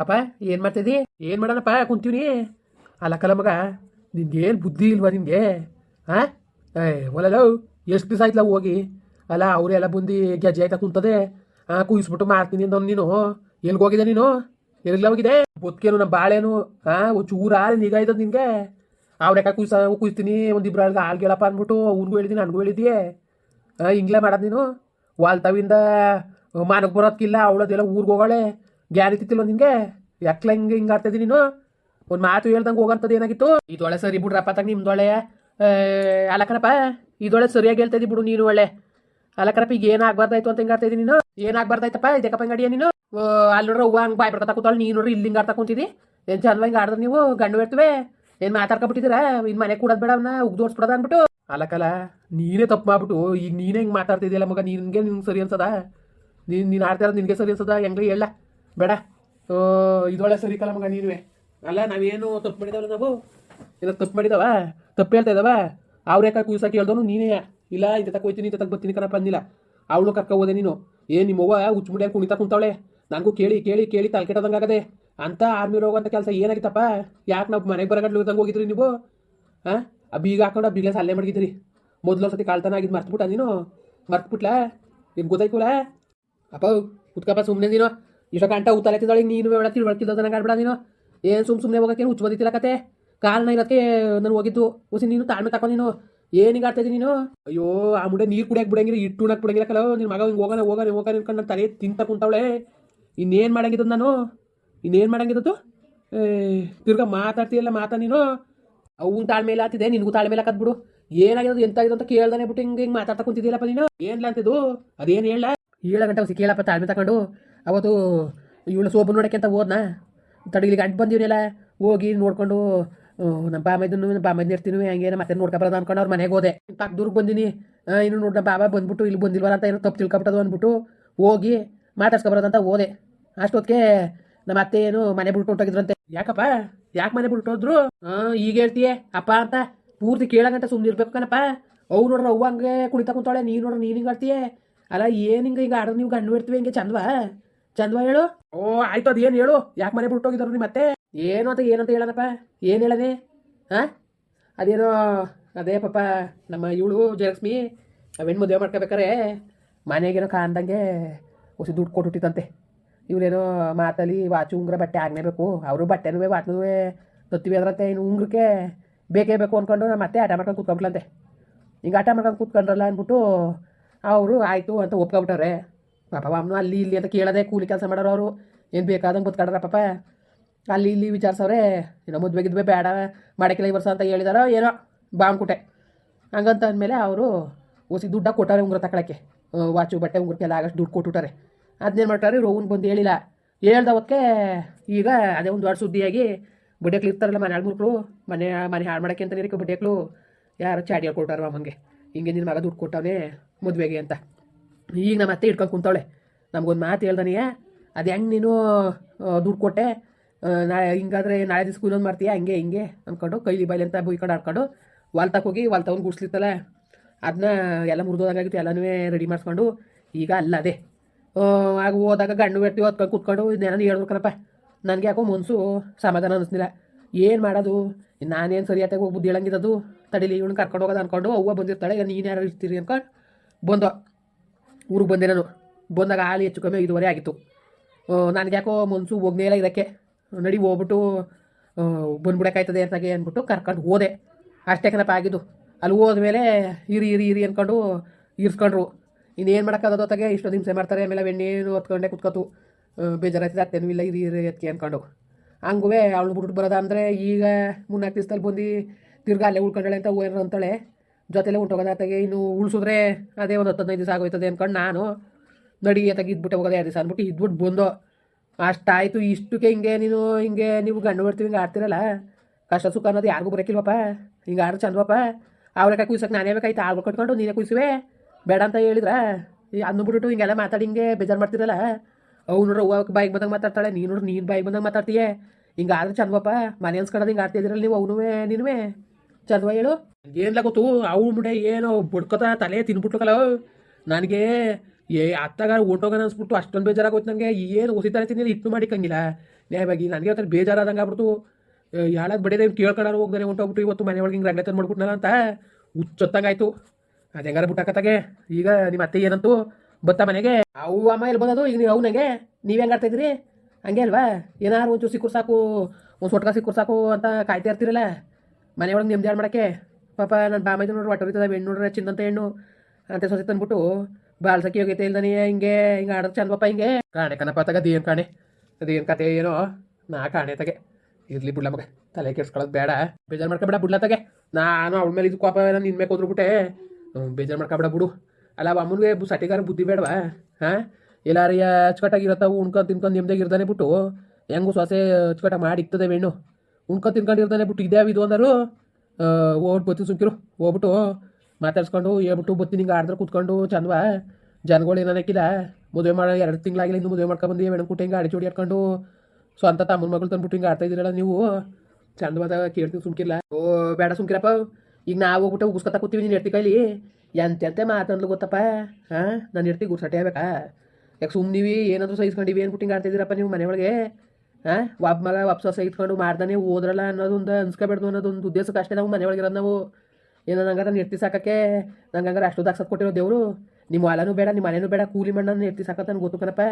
ಅಪ್ಪ, ಏನು ಮಾಡ್ತಿದ್ದಿ ಏನು ಮಾಡೋಣಪ್ಪ? ಅಲ್ಲ ಕಲ ಮಗ ನಿನ್ಗೇನು ಬುದ್ಧಿ ಇಲ್ವಾ ನಿನಗೆ ಹಾಂ ಏ, ಒಲಲೋ, ಎಷ್ಟು ದಿವಸ ಆಯ್ತಲ್ಲ ಹೋಗಿ? ಅಲ್ಲ ಅವರೆಲ್ಲ ಬಂದು ಗೆಜ್ಜೆ ಆಯ್ತಾ ಕುಂತದೆ. ಹಾಂ ಕುಯ್ಸ್ಬಿಟ್ಟು ಮಾಡ್ತೀನಿ ಅಂದ ನೀನು. ಎಲ್ಲಿಗೆ ಹೋಗಿದೆ ನೀನು? ಎಲ್ಲಿಲ್ಲ ಹೋಗಿದೆ ಬದುಕೇನು ನಮ್ಮ ಬಾಳೆನು ಹಾಂ ಚೂರ ನಿಗಾ ಇದ್ದದ ನಿನಗೆ ಅವ್ರೆಕ್ಕ ಕುಯ್ಸ ಕುಯ್ತೀನಿ ಒಂದಿಬ್ರು ಅಲ್ಗೆ ಹಾಲು ಹೇಳಪ್ಪ ಅಂದ್ಬಿಟ್ಟು ಅವ್ನಿಗೂ ಹೇಳಿದ್ದೀನಿ ನನಗೂ ಹೇಳಿದ್ಯೆ. ಹಿಂಗ್ಲೇ ಮಾಡೋದು ನೀನು. ವಾಲ್ತಾವಿಂದ ಮಾನಕ್ಕೆ ಬರೋದಕ್ಕಿಲ್ಲ ಅವಳದೆಲ್ಲ ಊರಿಗೆ ಹೋಗೋಳೆ. ಗ್ಯಾರಿತಿತ್ತಿಲ್ವ ನಿನಗೆ? ಯಾಕ್ಲ ಹಿಂಗೆ ಹಿಂಗೆ ಆಡ್ತಿದ್ದಿ ನೀನು? ಒಂದು ಮಾತು ಹೇಳ್ದಂಗೆ ಹೋಗಂತದ್ದು ಏನಾಗಿತ್ತು? ಇದೊಳೆ ಸರಿ ಬಿಡ್ರಪ್ಪ ತಂಗ ನಿಮ್ದೊಳೆ ಅಲಕನಪ್ಪ. ಇದೊಳೆ ಸರಿಯಾಗಿ ಹೇಳ್ತಾ ಬಿಡು ನೀನು ಒಳ್ಳೆ. ಅಲಕನಪ್ಪ, ಈಗ ಏನಾಗಬಾರ್ದಾಯ್ತು ಅಂತ ಹಿಂಗೆ ಆಡ್ತಾ ಇದ್ದೀನಿ ನೀನು? ಏನಾಗಬಾರ್ದಾಯ್ತಪ್ಪ ಇದಕ್ಕಪ್ಪ ಹಿಂಗಡಿಯ ನೀನು? ಅಲ್ಲಿ ನೋಡ್ರಿ ಹೂವ ಹಂಗೆ ಬಾಯ್ ಬರ್ತಾ ಕೂತಾಳೆ, ನೀನು ನೋಡ್ರಿ ಇಲ್ಲಿ ಹಿಂಗೆ ಆಡ್ತಾ ಕುಂತಿದ್ದಿ ಏನು ಚಂದ ಹಿಂಗೆ ಆಡಿದ್ರೆ ನೀವು? ಗಂಡು ಇರ್ತವೆ ಏನು ಮಾತಾಡ್ಕೊಬಿಟ್ಟಿದ್ದೀರಾ ಇನ್ನು ಮನೆ ಕೂಡೋದು ಬೇಡ ಅವನ್ನ ಉಗ್ದೋಡ್ಸ್ಬಿಡೋದ ಅಂದ್ಬಿಟ್ಟು. ಅಲಕಲ್ಲ ನೀನೇ ತಪ್ಪು ಮಾಡ್ಬಿಟ್ಟು, ಈಗ ನೀನೇ ಹಿಂಗೆ ಮಾತಾಡ್ತಿದ್ಯಲ್ಲ ಮಗ, ನಿನಗೆ ನಿಂಗೆ ಸರಿ ಅನ್ಸದ? ನೀನು ನೀನು ಆಡ್ತಾ ಇರೋದು ನಿನಗೆ ಸರಿ ಅನ್ಸದ? ಹೆಂಗ ಹೇಳ. ಬೇಡ. ಇದೊಳ್ಳೆ ಸರಿ ಕಲ ಮಗ ನೀನುವೆ. ಅಲ್ಲ ನಾವೇನು ತಪ್ಪು ಮಾಡಿದವಲ್ಲ ನಾವು? ಏನೋ ತಪ್ಪು ಮಾಡಿದವ? ತಪ್ಪು ಹೇಳ್ತಾ ಇದಾವ? ಅವ್ರ ಯಾಕೆ ಕೂಸಕ್ಕೆ ಹೇಳ್ದವನು ನೀನೇ? ಇಲ್ಲ ಇಂತ ತಕ್ಕ ಹೋಯ್ತೀನಿ ಇಂತ ತಕ ಬರ್ತೀನಿ ಕಣಪ್ಪ ಅಂದಿಲ್ಲ. ಅವಳು ಕರ್ಕ ಹೋದೆ ನೀನು. ಏ ನಿಮ್ಮವ್ವ ಹುಚ್ಚುಮುಡಿಯಾಗಿ ಕುಣಿತಾ ಕುಂತಾವಳೆ? ನನಗೂ ಕೇಳಿ ಕೇಳಿ ಕೇಳಿ ತಲೆಕೆಟ್ಟದಂಗಾಗದೆ ಅಂತ ಆರ್ಮಿ ಹೋಗಂತ ಕೆಲಸ ಏನಾಗಿತ್ತಪ್ಪ? ಯಾಕೆ ನಾವು ಮನೆಗೆ ಬರಗಡ್ಲು ಇದ್ದಂಗೆ ಹೋಗಿದ್ರಿ ನೀವು? ಹಾಂ ಆ ಬೀಗ ಹಾಕೊಂಡು ಆ ಅಲ್ಲೇ ಸಲ್ಲೆ ಮಡಗಿದ್ರಿ. ಮೊದಲು ಸತಿ ಕಾಳ್ತಾನ ಆಗಿದ್ದು ಮರ್ತ್ಬಿಟ್ಟ ನೀನು? ಮರ್ತ್ಬಿಟ್ಲಾ? ಏನು ಗೊತ್ತಾಯ್ತು ಅಪ್ಪ ಕುತ್ಕಪ್ಪ ಸುಮ್ಮನೆ ನೀನು. ಇಷ್ಟ ಗಂಟೆ ಉತ್ತಲೆತ್ತಿದ್ದಾಳೆ ನೀನು ಬೇಡ ತಿಳ್ಬಳ್ತಿದ್ದ ನನಗೆ ಆಡ್ಬೇಡ ನೀನು ಏನು ಸುಮ್ ಸುಮ್ಮನೆ ಹೋಗಕ್ಕೆ ಹುಚ್ಚು ಬಂದಿತ್ತಿಲ್ಲ ಕತೆ ಕಾರಣ ಇರೋಕ್ಕೆ ನಾನು ಹೋಗಿದ್ದು ಉಸಿ ನೀನು ತಾಳ್ಮೆ ತಕೊ ನೀನು ಏನಿಗೆ ಆಡ್ತಾ ಇದ್ದೀನಿ ನೀನು ಅಯ್ಯೋ ಆ ಮುಂಡೆ ನೀರು ಕುಡಿಯಕ್ಕೆ ಬಿಡಂಗಿಲ್ಲ ಇಟ್ಟು ಉಣಕ್ಕೆ ಬಿಡಂಗಿಲ್ಲ ಕಲೋ ನಿನ್ನ ಮಗ ಹಿಂಗೆ ಹೋಗೋಣ ಹೋಗೋಣ ಹೋಗೋಣ ಅನ್ಕೊಂಡು ನನ್ನ ತಲೆ ತಿಂತ ಕುಂತವಳೆ ಇನ್ನೇನು ಮಾಡಂಗಿದ್ದು ನಾನು ಇನ್ನೇನು ಮಾಡಂಗಿದ್ದು ತಿರ್ಗಾ ಮಾತಾಡ್ತೀಯಲ್ಲ ಮಾತಾ ನೀನು ಅವ್ನು ತಾಳ್ಮೆ ಇಲ್ಲ ಆತಿದೆ ನಿನಗೂ ತಾಳ್ಮೆ ಇಲ್ಲ ಕದ್ಬಿಡು ಏನಾಗಿರೋದು ಎಂತಾಗಿದೆ ಅಂತ ಕೇಳ್ದಾನೆ ಬಿಟ್ಟು ಹಿಂಗೆ ಹಿಂಗೆ ಮಾತಾಡ್ತಾ ಕುಂತಿದ್ದೀಯಲ್ಲಪ್ಪ ನೀನು ಏನ್ಲ ಅಂತಿದ್ದು ಅದೇನು ಹೇಳ ಏಳು ಗಂಟೆ ಹೊಸಿ ಕೇಳಪ್ಪ ತಾಳ್ಮೆ ತಗೊಂಡು ಅವತ್ತು ಇವಳು ಸೋಬು ನೋಡೋಕ್ಕೆ ಅಂತ ಹೋದ್ನ? ತಡಗಿಲಿ ಗಂಟು ಬಂದಿವನೆಲ್ಲ. ಹೋಗಿ ನೋಡ್ಕೊಂಡು ನಮ್ಮ ಬಾಮೈದನ್ನು ನಮ್ಮ ಬಾಮೈದನ್ನ ಇರ್ತೀನಿ ಹಂಗೆ ಮತ್ತೆ ನೋಡ್ಕೊಬರೋದು ಅನ್ಕೊಂಡು ಅವ್ರ ಮನೆಗೆ ಹೋದೆ. ಪಕ್ಕದೂರ್ಗೆ ಬಂದಿನಿ. ಆ, ಇನ್ನು ನೋಡಿ ನಮ್ಮ ಬಾಬಾ ಬಂದ್ಬಿಟ್ಟು ಇಲ್ಲಿ ಬಂದಿಲ್ವಲ್ಲ ಅಂತ ಏನೋ ತಪ್ಪು ತಿಳ್ಕೊಬಿಟ್ಟದು ಅಂದ್ಬಿಟ್ಟು ಹೋಗಿ ಮಾತಾಡ್ಸ್ಕೊಬರೋದಂತ ಹೋದೆ. ಅಷ್ಟೊತ್ತಿಗೆ ನಮ್ಮ ಅತ್ತೆ ಏನು ಮನೆ ಬಿಟ್ಟು ಹೊಂಟೋಗಿದ್ರಂತೆ. ಯಾಕಪ್ಪ? ಯಾಕೆ ಮನೆ ಬಿಟ್ಟು ಹೋದ್ರು? ಈಗ ಹೇಳ್ತೀಯೇ? ಅಪ್ಪ ಅಂತ ಪೂರ್ತಿ ಕೇಳಗಂಟ ಸುಮ್ಮನೆ ಇರ್ಬೇಕು ಕಣಪ್ಪ. ಅವು ನೋಡ್ರಿ ಅವ್ವ ಹಂಗೆ ಕುಳಿತಾ ಕುಂತಾಳೆ ನೀನು ನೋಡ್ರಿ ನೀನು ಹಿಂಗೆ ಆಡ್ತೀಯ? ಅಲ್ಲ ಏನು ಹಿಂಗೆ ಈಗ ಆಡೋದು ನೀವು ಗಂಡು ಇರ್ತೀವಿ ಹಿಂಗೆ ಚಂದವಾ? ಚಂದವಾ ಹೇಳು. ಓ ಆಯ್ತು ಅದು ಏನು ಹೇಳು? ಯಾಕೆ ಮನೆ ಬಿಟ್ಟು ಹೋಗಿದ್ರು ನಿಮ್ಮ ಮತ್ತೆ? ಏನು ಅಂತ ಏನಂತ ಹೇಳನಪ್ಪ? ಏನು ಹೇಳದೆ? ಹಾಂ ಅದೇನೋ ಅದೇ ಪಾಪ ನಮ್ಮ ಇವಳು ಜಯಲಕ್ಷ್ಮಿ ಅವೇನು ಮದುವೆ ಮಾಡ್ಕೋಬೇಕಾರೆ ಮನೆಗೇನೋ ಕಾಣ್ದಂಗೆ ಹೊಸ ದುಡ್ಡು ಕೊಟ್ಟುಟ್ಟಿತಂತೆ ಇವರೇನೋ ಮಾತಲ್ಲಿ ವಾಚು ಉಂಗ್ರ ಬಟ್ಟೆ ಆಗಲೇಬೇಕು ಅವರು ಬಟ್ಟೆನೂ ವಾಚನೂ ದತ್ತಿವಿ ಅದ್ರಂತೆ. ಇನ್ನು ಉಂಗ್ರಕ್ಕೆ ಬೇಕೇ ಬೇಕು ಅಂದ್ಕೊಂಡು ನಮ್ಮ ಮತ್ತೆ ಆಟ ಮಾಡ್ಕೊಂಡು ಕೂತ್ಕೊಂಡ್ಲಂತೆ. ಹಿಂಗೆ ಆಟ ಮಾಡ್ಕೊಂಡು ಕೂತ್ಕೊಂಡ್ರಲ್ಲ ಅಂದ್ಬಿಟ್ಟು ಅವರು ಆಯಿತು ಅಂತ ಒಪ್ಕೊಬಿಟ್ಟವ್ರೆ. ಪಾಪ ಅವನು ಅಲ್ಲಿ ಇಲ್ಲಿ ಅಂತ ಕೇಳದೆ ಕೂಲಿ ಕೆಲಸ ಮಾಡೋರು ಅವರು ಏನು ಬೇಕಾದಂಗೆ ಬದುಕಾಡ್ರ ಪಾಪ. ಅಲ್ಲಿ ಇಲ್ಲಿ ವಿಚಾರಿಸವ್ರೆ, ಏನೋ ಮದುವೆ ಗಿದ್ವೆ ಬೇಡ ಮಾಡಕ್ಕಿಲ್ಲ ಈ ಅಂತ ಹೇಳಿದಾರೋ ಏನೋ ಬಾಂಬ್ಕುಟೆ ಹಂಗಂತ ಅಂದಮೇಲೆ ಅವರು ಓಸಿ ದುಡ್ಡ ಕೊಟ್ಟಾರೆ ಉಂಗುರ ತಗೊಳಕ್ಕೆ ವಾಚು, ಬಟ್ಟೆ, ಉಂಗುರಕ್ಕೆಲ್ಲ ಆಗಷ್ಟು ದುಡ್ಡು ಕೊಟ್ಟುಟಾರೆ ಅದನ್ನೇನು ಮಾಡ್ತಾರೆ ರೋವನ್ ಬಂದು ಹೇಳಿಲ್ಲ ಹೇಳ್ದವಕ್ಕೆ ಈಗ ಅದೇ ಒಂದು ದೊಡ್ಡ ಸುದ್ದಿಯಾಗಿ ಬಡ್ಡೆಕ್ಳು ಇರ್ತಾರಲ್ಲ ಮನೆ ಹಾಳ್ಮುರ್ಕಳು ಮನೆ ಮನೆ ಹಾಳು ಮಾಡೋಕ್ಕೆ ಅಂತ ನೀರಿಗೆ ಬಡ್ಡೆಕ್ಳು, ಯಾರು ಚಾಡಿ ಕೊಟ್ಟಾರ ಅಮ್ಮಂಗೆ ಹಿಂಗೆ ನಿನ್ನ ಮಗ ದುಡ್ಡು ಕೊಟ್ಟವನೇ ಮದುವೆಗೆ ಅಂತ. ಈಗ ನಮ್ಮ ಅತ್ತೆ ಇಟ್ಕೊಂಡು ಕುಂತವಳೆ. ನಮಗೊಂದು ಮಾತು ಹೇಳ್ದಾನೆಯೇ ಅದು ಹೆಂಗೆ ನೀನು ದುಡ್ಡು ಕೊಟ್ಟೆ? ನಾಳೆ ಹಿಂಗಾದ್ರೆ ನಾಳೆ ದಿವಸ ಇನ್ನೊಂದು ಮಾಡ್ತೀಯಾ? ಹಂಗೆ, ಹಿಂಗೆ ಅಂದ್ಕೊಂಡು ಕೈಲಿ ಬೈಲಿ ಅಂತ ಬೈಕೊಂಡು ಆಡ್ಕೊಂಡು ವಾಲ್ತಕ್ಕೆ ಹೋಗಿ ತಗೊಂಡು ಗುಡ್ಸ್ಲಿತ್ತಲ್ಲ. ಅದನ್ನ ಎಲ್ಲ ಮುರಿದೋದಾಗಿತ್ತು ಎಲ್ಲನೂ ರೆಡಿ ಮಾಡಿಸ್ಕೊಂಡು ಈಗ ಅಲ್ಲದೆ. ಆಗ ಹೋದಾಗ ಗಂಡು ಬೆಟ್ಟಿ ಹೊತ್ಕೊಂಡು ಕುತ್ಕೊಂಡು ಇದನ್ನೇನೋ ಹೇಳಿದ್ರು ಕಣಪ್ಪ. ನನಗೆ ಯಾಕೋ ಮನಸ್ಸು ಸಮಾಧಾನ ಅನ್ನಿಸ್ಲಿಲ್ಲ ಏನು ಮಾಡೋದು? ನಾನೇನು ಸರಿಯಾಗಿ ಹೋಗಿ ಬುದ್ಧಿ ಹೇಳಂಗಿದ್ದದು ತಡೀಲಿ, ಇವನು ಕರ್ಕೊಂಡು ಹೋಗೋದು ಅಂದ್ಕೊಂಡು ಅವ್ವ ಬಂದಿರ್ತಾಳೆ ಈಗ ನೀನು ಯಾರು ಇರ್ತೀರಿ? ಅಂದ್ಕೊಂಡು ಬಂದೋ ಊರಿಗೆ ಬಂದೆ ನಾನು ಬಂದಾಗ ಹಾಲು ಹೆಚ್ಚು ಕಮ್ಮಿ ಐದುವರೆ ಆಗಿತ್ತು. ನನಗೆ ಯಾಕೋ ಮನಸ್ಸು ಹೋಗ್ನೇ ಇಲ್ಲ ಇದಕ್ಕೆ. ನಡಿ ಹೋಗ್ಬಿಟ್ಟು ಬಂದ್ಬಿಡಕ್ಕಾಯ್ತದೆ ಅಂತಾಗೆ ಅಂದ್ಬಿಟ್ಟು ಕರ್ಕೊಂಡು ಹೋದೆ. ಅಷ್ಟೇ ಕನಪ ಆಗಿದ್ದು. ಅಲ್ಲಿ ಹೋದ್ಮೇಲೆ ಇರಿ ಇರಿ ಇರಿ ಅಂದ್ಕೊಂಡು ಇರ್ಸ್ಕೊಂಡ್ರು. ಇನ್ನೇನು ಮಾಡೋಕ್ಕಾಗೋದು ಹೊತ್ತಾಗೆ ಇಷ್ಟೊಂದು ಹಿಂಸೆ ಮಾಡ್ತಾರೆ. ಆಮೇಲೆ ಬೆಣ್ಣೇನು ಹೊತ್ಕೊಂಡೆ ಕುತ್ಕೋತು. ಬೇಜಾರಾಯ್ತದೆ, ಅತ್ತೇನೂ ಇಲ್ಲ, ಇರಿ ಇರಿ ಅದಕ್ಕೆ ಅಂದ್ಕೊಂಡು ಹಂಗೂ ಅವಳು ಬಿಟ್ಬಿಟ್ಟು ಬರೋದ ಅಂದರೆ ಈಗ ಮೂರ್ನಾಲ್ಕು ದಿವಸದಲ್ಲಿ ಬಂದು ತಿರ್ಗಾ ಅಲ್ಲೇ ಉಳ್ಕೊಂಡಳೆ ಅಂತ ಹೋಯ್ರು ಅಂತಾಳೆ. ಜೊತೆಲೆ ತಗೆ ಇನ್ನು ಉಳಿಸಿದ್ರೆ ಅದೇ ಒಂದು ಹತ್ತು ಹದಿನೈದು ದಿವಸ ಆಗೋಯ್ತದೆ ಅಂದ್ಕೊಂಡು ನಾನು ನಡಿ ಅತ್ತಾಗ ಇದ್ಬಿಟ್ಟೆ ಹೋಗೋದು ಎರಡು ದಿವಸ ಅಂದ್ಬಿಟ್ಟು ಇದ್ಬಿಟ್ಟು ಬಂದು ಅಷ್ಟಾಯಿತು. ಇಷ್ಟಕ್ಕೆ ಹಿಂಗೆ ನೀನು ಹಿಂಗೆ ನೀವು ಗಂಡು ಬರ್ತೀವಿ ಹಿಂಗೆ ಆಡ್ತಿರಲ್ಲ, ಕಷ್ಟ ಸುಖ ಅನ್ನೋದು ಯಾರಿಗೂ ಬರೋಕ್ಕಿಲ್ವಪ್ಪ ಹಿಂಗೆ ಆಡ್ರು ಚಂದವಪ್ಪ. ಅವ್ರಕ್ಕ ಕುಯ್ಸಕ್ಕೆ ನಾನೇ ಬೇಕಾಯ್ತು ಆಳ್ಗಳು ಕಟ್ಕೊಂಡು ನೀನೇ ಕುಯ್ಸುವೆ. ಬೇಡ ಅಂತ ಹೇಳಿದ್ರ? ಅಂದ್ಬಿಟ್ಟು ಹಿಂಗೆಲ್ಲ ಮಾತಾಡಿ ಹಿಂಗೆ ಬೇಜಾರು ಮಾಡ್ತಿರಲ್ಲ. ಅವು ನೋಡ್ರಿ ಅವ್ವ ಬಾಯಿಗೆ ಬಂದಾಗ ಮಾತಾಡ್ತಾಳೆ, ನೀನು ನೋಡ್ರಿ ನೀನು ಬಾಯಿಗೆ ಬಂದಾಗ ಮಾತಾಡ್ತೀಯೇ. ಹಿಂಗೆ ಆದ್ರೆ ಚಂದವಪ್ಪ. ಮನೆ ಅನ್ಸ್ಕೊಳ್ಳೋದು ಹಿಂಗೆ ಆಡ್ತಿದ್ದೀರಲ್ಲ ನೀವು, ಅವನುವೇ, ನೀನುವೇ. ಚಂದವ ಹೇಳು. ಏನ್ಲ ಗೊತ್ತು, ಅವು ಬಿಡೆ ಏನೋ ಬುಡ್ಕೋತ ತಲೆ ತಿನ್ಬಿಟ್ಲಕಲ್ಲ. ನನಗೆ ಏ, ಅತ್ತಾಗ ಹೊಂಟೋಗೋಣ ಅನ್ಸ್ಬಿಟ್ಟು ಅಷ್ಟೊಂದು ಬೇಜಾರಾಗೋಯ್ತು ನನಗೆ. ಏನು ಹೊಸಿ ತಲೆ ತಿನ್ನಿ ಇಟ್ಟು ಮಾಡಿಕಂಗಿಲ್ಲ ನ್ಯಾಯವಾಗಿ ನನಗೆ ಒಂಥರ ಬೇಜಾರಾದಂಗೆ ಆಗ್ಬಿಡ್ತು. ಯಾಳಾಗ ಬಡಿದೆ ಕೇಳ್ಕೊಂಡಾರು ಹೋಗ್ದಾನೆ ಹೊಂಟೋಗ್ಬಿಟ್ಟು ಇವತ್ತು ಮನೆ ಒಳಗೆ ಹಿಂಗೆ ರಂಗ ತಂದು ಮಾಡ್ಬಿಟ್ನಲ್ಲ ಅಂತ ಹುಚ್ಚೊತ್ತಂಗಾಯ್ತು. ಅದು ಹೆಂಗಾರ ಬಿಟ್ಟಾಕತ್ತಾಗೆ ಈಗ ನಿಮ್ಮ ಅತ್ತೆ ಏನಂತು? ಬತ್ತ ಮನೆಗೆ. ಅವು ಅಮ್ಮ ಎಲ್ಲಿ ಬಂದದು? ಈಗ ನೀವು ಅವನಿಗೆ? ನೀವು ಹೆಂಗೆ ಆಡ್ತಾಯಿದ್ರಿ? ಹಂಗೆ ಅಲ್ವಾ? ಏನಾರು ಒಂಚೂರು ಸಿಕ್ಕರು ಸಾಕು, ಒಂದು ಸೊಟ್ಕ ಸಿಕ್ಕರು ಸಾಕು ಅಂತ ಕಾಯ್ತಾ ಇರ್ತೀರಲ್ಲ. ಮನೆ ಒಳಗೆ ಯಾರು ಮಾಡೋಕ್ಕೆ ಪಾಪ ನನ್ನ ಬಾಮೈದು ನೋಡ್ರಿ ಒಟ್ಟರಿತದ ಹೆಣ್ಣು ನೋಡ್ರಿ ಚಿನ್ನಂತ ಹೆಣ್ಣು. ಅಂತ ಸೊಸೆ ತಂದ್ಬಿಟ್ಟು ಬಾಲ್ ಸಖಿ ಹೋಗೈತೆ ಇಲ್ದಾನೆ, ಹಿಂಗೆ ಹಿಂಗೆ ಆಡೋದು ಚಂದ ಪಾಪ ಹಿಂಗೆ. ಕಾಣೆ ಕಣಪ್ಪ, ತಗ ಏನು ಕಾಣೆ? ಏನು ಕತೆ ಏನೋ? ನಾ ಕಾಣೆ ತಗೆ. ಇರ್ಲಿ ಬಿಡ್ಲ ಮಗ, ತಲೆ ಕೆಡ್ಸ್ಕೊಳ್ಳೋದು ಬೇಡ. ಬೇಜಾರು ಮಾಡ್ಕೊಬೇಡ ಬಿಡ್ಲ ತಗೆ. ನಾನು ಅವಳ ಮೇಲೆ ಇದು ಕೋಪ ನಾನು ನಿನ್ ಮೇಲೆ ಹೋದ್ರುಬಿಟ್ಟೆ ಬೇಜಾರು ಮಾಡ್ಕೊಬೇಡ ಬಿಡು. ಅಲ್ಲ ಅಮ್ಮನಿಗೆ ಸಟಿಗಾರ ಬುದ್ಧಿ ಬೇಡವಾ? ಹಾಂ? ಎಲ್ಲಾರಿಯ ಅಚ್ಚುಕಟ್ಟಾಗಿರತ್ತವು ಉಣ್ಕೊಂಡು ತಿನ್ಕೊಂಡು ನಿಮ್ದಾಗಿರ್ದಾನೆ ಬಿಟ್ಟು. ಹೆಂಗು ಸೊಸೆ ಅಚ್ಚುಕಟ್ಟಾಗಿ ಮಾಡಿ ಇಕ್ತದೆ ಹೆಣ್ಣು. ಉಣ್ಕೊಂಡು ತಿನ್ಕೊಂಡಿರ್ತಾನೆ ಬಿಟ್ಟು ಇದೇ ಇದು ಅಂದರು. ಓಟ್ ಬತ್ತಿ ಸುಮ್ಕಿರು. ಹೋಗ್ಬಿಟ್ಟು ಮಾತಾಡ್ಸ್ಕೊಂಡು ಹೇಳ್ಬಿಟ್ಟು ಬತ್ತಿ ಹಿಂಗೆ ಆಡಿದ್ರೆ ಕೂತ್ಕೊಂಡು, ಚಂದವ, ಜನಗಳು ಏನಕ್ಕಿಲ್ಲ ಮದುವೆ ಮಾಡೋ, ಎರಡು ತಿಂಗಳಾಗಿಲ್ಲ, ಇನ್ನು ಮದುವೆ ಮಾಡ್ಕೊಂಡ್ಬಂದು ಮೇಡಮ್ ಕುಟ್ಟಿ ಹಿಂಗೆ ಅಡಿ ಜೋಡಿ ಹಾಕೊಂಡು ಸ್ವಂತ ತಮ್ಮನ ಮಗಳು ತಂದ್ಬಿಟ್ಟು ಹಿಂಗೆ ಆಡ್ತಾ ಇದ್ದೀರಲ್ಲ ನೀವು. ಚಂದವಾದ ಕೇಳ್ತೀವಿ ಸುಮ್ಕಿಲ್ಲ ಓ, ಬೇಡ ಸುಮ್ಕಿರಪ್ಪ, ಈಗ ನಾವು ಹೋಗ್ಬಿಟ್ಟು ಉಗಿಸ್ಕೊತಾ ಕೂತೀವಿ ನೀನು ಇರ್ತಿ ಕೈಲಿ. ಎಂತೆಂತೆ ಮಾತಂದ್ಲು ಗೊತ್ತಪ್ಪ? ಹಾಂ ನಾನು ಇರ್ತಿ ಗುರ್ಸಟ್ಟೆ ಆಗ್ಬೇಕಾ? ಯಾಕೆ ಸುಮ್ಮನಿವಿ ಏನಾದರೂ ಸಹಿಸ್ಕೊಂಡಿವಿ ಏನು ಹಿಂಗೆ ಆಡ್ತಿದ್ದೀರಪ್ಪ ನೀವು ಮನೆ ಒಳಗೆ ಹಾಂ? ಒಬ್ಬ ಮಗ ಒಬ್ಬ ಇಟ್ಕೊಂಡು ಮಾಡ್ದಾನೆ ಓದ್ರಲ್ಲ ಅನ್ನೋದೊಂದು ಅನ್ಸ್ಕೊಬೇಡ್ದು ಅನ್ನೋದೊಂದು ಉದ್ದೇಶಕ್ಕೆ ಅಷ್ಟೇ ನಾವು ಮನೆ ಇರೋದು ನಾವು. ಏನೋ ನಂಗಾರ ನಿರ್ತಿ ಸಾಕಕ್ಕೆ ನಂಗೆ ಅಷ್ಟು ದಾಕ್ಸತ್ ಕೊಟ್ಟಿರೋ ದೇವರು. ನಿಮ್ಮ ಹೊಲನೂ ಬೇಡ ನಿಮ್ಮ ಮನೆಯೂ ಬೇಡ, ಕೂಲಿ ಮಣ್ಣು ನಿರ್ತಿ ಸಾಕಂತ ಸಾಕತ್ತ ನನಗೆ ಗೊತ್ತು ಕಣಪ್ಪ.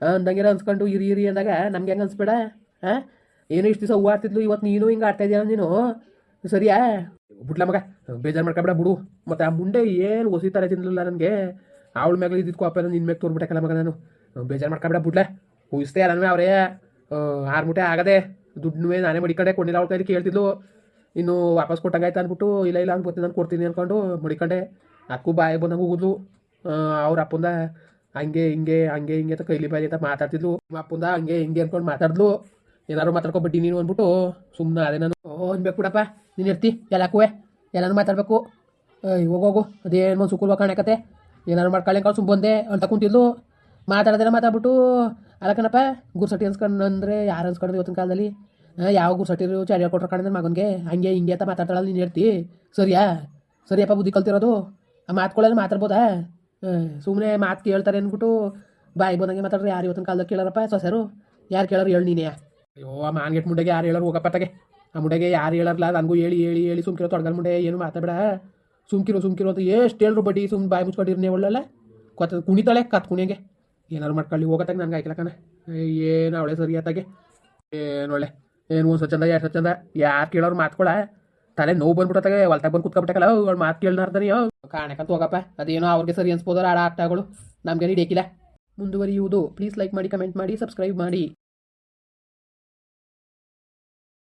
ಅಂದಂಗೆ ಅನ್ಸ್ಕೊಂಡು ಇರಿ ಇರಿ ಅಂದಾಗ ನಮ್ಗೆ ಹೆಂಗೆ ಅನ್ಸ್ಬೇಡ? ಹಾಂ? ಏನು ಇಷ್ಟು ದಿವಸ ಹೂವು ಆಡ್ತಿದ್ಲು, ಇವತ್ತು ನೀನು ಹಿಂಗೆ ಆಡ್ತಾ ಇದೆಯಾ ನೀನು. ಸರಿಯಾ? ಬಿಡ್ಲ ಮಗ, ಬೇಜಾರು ಮಾಡ್ಕೊಬೇಡ ಬಿಡು. ಮತ್ತು ಆ ಮುಂಡೆ ಏನು ಒಸಿತಾರೆ ತಿನ್ನಲಿಲ್ಲ ನನಗೆ. ಅವಳ ಮ್ಯಾಗ ಇದ್ದಿದ್ದು ಕೋಪ ನಿನ್ನ ಮ್ಯಾಗ ತೋರ್ಬಿಟ್ಟಕ್ಕಲ್ಲ ಮಗ ನಾನು. ಬೇಜಾರು ಮಾಡ್ಕೊಬೇಡ ಬಿಡ್ಲೆ. ಉಯಿಸ್ತೆ ಅಲ್ಲ ಅವರೇ. ಆರು ಮೂಟೆ ಆಗದೆ ದುಡ್ಡು ನಾನೇ ಮಡಿಕೊಂಡೆ ಕೊಂಡಿಲ್ಲ ಅವಳ ಕೈಲಿ ಕೇಳ್ತಿದ್ಲು. ಇನ್ನು ವಾಪಸ್ ಕೊಟ್ಟಂಗಾಯ್ತು ಅಂದ್ಬಿಟ್ಟು, ಇಲ್ಲ ಇಲ್ಲ ಅಂತ ನಾನು ಕೊಡ್ತೀನಿ ಅಂದ್ಕೊಂಡು ಮಡಿಕೊಂಡೆ ಅದಕ್ಕೂ ಬಾಯಿ ಬಂದಂಗೆ ಹೋಗಿದ್ಲು ಅವ್ರ ಅಪ್ಪಂದ ಹಂಗೆ, ಹಿಂಗೆ ಹಂಗೆ, ಹಿಂಗೆ ಅಂತ ಕೈಲಿ ಬಾಯಿ ಅಂತ ಮಾತಾಡ್ತಿದ್ಲು. ಅಪ್ಪಂದ ಹಂಗೆ, ಹಿಂಗೆ ಅನ್ಕೊಂಡು ಮಾತಾಡಿದ್ಲು. ಏನಾರು ಮಾತಾಡ್ಕೊಬಿಟ್ಟು ನೀನು ಅಂದ್ಬಿಟ್ಟು ಸುಮ್ಮನೆ ಅದೇ ನಾನು ಅನ್ಬೇಕು ಬಿಡಪ್ಪ. ನೀನು ಇರ್ತಿ ಎಲ್ಲಕ್ಕೂ ಎಲ್ಲಾನು ಮಾತಾಡಬೇಕು. ಹೋಗೋಗು ಅದೇನು ಸುಕುಲ್ವ ಕಾಣಕತ್ತೆ. ಏನಾರು ಮಾಡ್ಕೊಳ್ಳಿ ಸುಮ್ಮ ಬಂದೆ ಅಂತ ಕುಂತಿದ್ಲು. ಮಾತಾಡೋದೇನ ಮಾತಾಡ್ಬಿಟ್ಟು, ಅಲ್ಲ ಕಣಪ್ಪ, ಗುರ್ಸಟ್ಟಿ ಅನ್ಸ್ಕೊಂಡು ಅಂದರೆ ಯಾರು ಅನ್ಸ್ಕೊಂಡು ಇವತ್ತಿನ ಕಾಲದಲ್ಲಿ? ಯಾವ ಗುರ್ಸಟ್ಟಿರು ಚಾಡಿ ಕೊಟ್ರ ಕಾಣಿದ್ರೆ ಮಗನಿಗೆ? ಹಂಗೆ ಹಿಂಗೆ ಅಂತ ಮಾತಾಡ್ತಾಳಲ್ಲ ನೀನು ಹೇಳ್ತಿ. ಸರಿಯಾ? ಸರಿಯಪ್ಪ, ಬುದ್ಧಿ ಕಲ್ತಿರೋದು? ಆ ಮಾತ್ಕೊಳ್ಳೋದು ಮಾತಾಡ್ಬೋದಾ? ಸುಮ್ಮನೆ ಮಾತು ಕೇಳ್ತಾರೆ ಅಂದ್ಬಿಟ್ಟು ಬಾಯಿ ಬಂದಂಗೆ ಮಾತಾಡ್ರಿ ಯಾರು ಇವತ್ತಿನ ಕಾಲದಲ್ಲಿ ಕೇಳಾರಪ್ಪ? ಸೊಸರು? ಯಾರು ಕೇಳೋರು ಹೇಳಿ ನೀನೇ. ಅಯ್ಯೋ, ಆ ಮಾನ್ಗೆಟ್ ಮುಂಡೆಗೆ ಯಾರು ಹೇಳೋರು ಹೋಗಪ್ಪ ತಗೆ. ಆ ಮುಂಡೆಗೆ ಯಾರು ಹೇಳಲ್ಲ ನನಗೂ ಹೇಳಿ ಹೇಳಿ ಹೇಳಿ ಸುಮ್ಕಿರೋ ತೊಡಗಲ್ ಮುಂಡೆ ಏನು ಮಾತಾಡಬೇಡ. ಸುಮ್ಕಿರೋ, ಸುಮ್ಕಿರು ಅಂತ ಎಷ್ಟು ಹೇಳ್ರು ಬಡ್ಡಿ ಸುಮ್ಮನೆ ಬಾಯಿ ಮುಚ್ಕೊಂಡಿರ್ನೇ ಒಳ್ಳಲ್ಲ? ಕೊತ್ತ ಕುಣಿತಾಳೆ ಕತ್ ಕುಣಿಯಂಗೆ. ಏನಾರು ಮಾಡ್ಕೊಳ್ಳಿ ಹೋಗತ್ತಾಗ ನನಗೆ ಆಯ್ಕಲ್ಲ ಕಣ. ಏನು ಅವಳೆ ಸರಿ ಆತಾಗೆ. ಏನು ಒಳ್ಳೆ, ಏನು ಒಂದು ಸ್ವಚ್ಛಂದ ಎರಡು ಸ್ವಚ್ಛಂದ? ಯಾರು ಕೇಳೋರು ಮಾತ್ಕೊಳ ತಲೆ ನೋವು ಬಂದ್ಬಿಟ್ಟತ್ತಾಗೆ ಹೊಲ್ತಾಗ ಬಂದು ಕುತ್ಕೊಬಿಟ್ಟಕಲ್ಲ ಅವ್ಳು ಮಾತು ಕೇಳ್ನಾರ್ದಾನೆ ಕಾಣಕಂತ ಹೋಗಪ್ಪ, ಅದೇನೋ ಅವ್ರಿಗೆ ಸರಿ ಅನ್ಸ್ಬೋದಾರ ಆಡ ಆಟಗಳು ನಮ್ಗೆ ಹಿಡಿಯಕ್ಕಿಲ್ಲ. ಮುಂದುವರಿಯುವುದು ಪ್ಲೀಸ್ ಲೈಕ್ ಮಾಡಿ ಕಮೆಂಟ್ ಮಾಡಿ ಸಬ್ಸ್ಕ್ರೈಬ್ ಮಾಡಿ.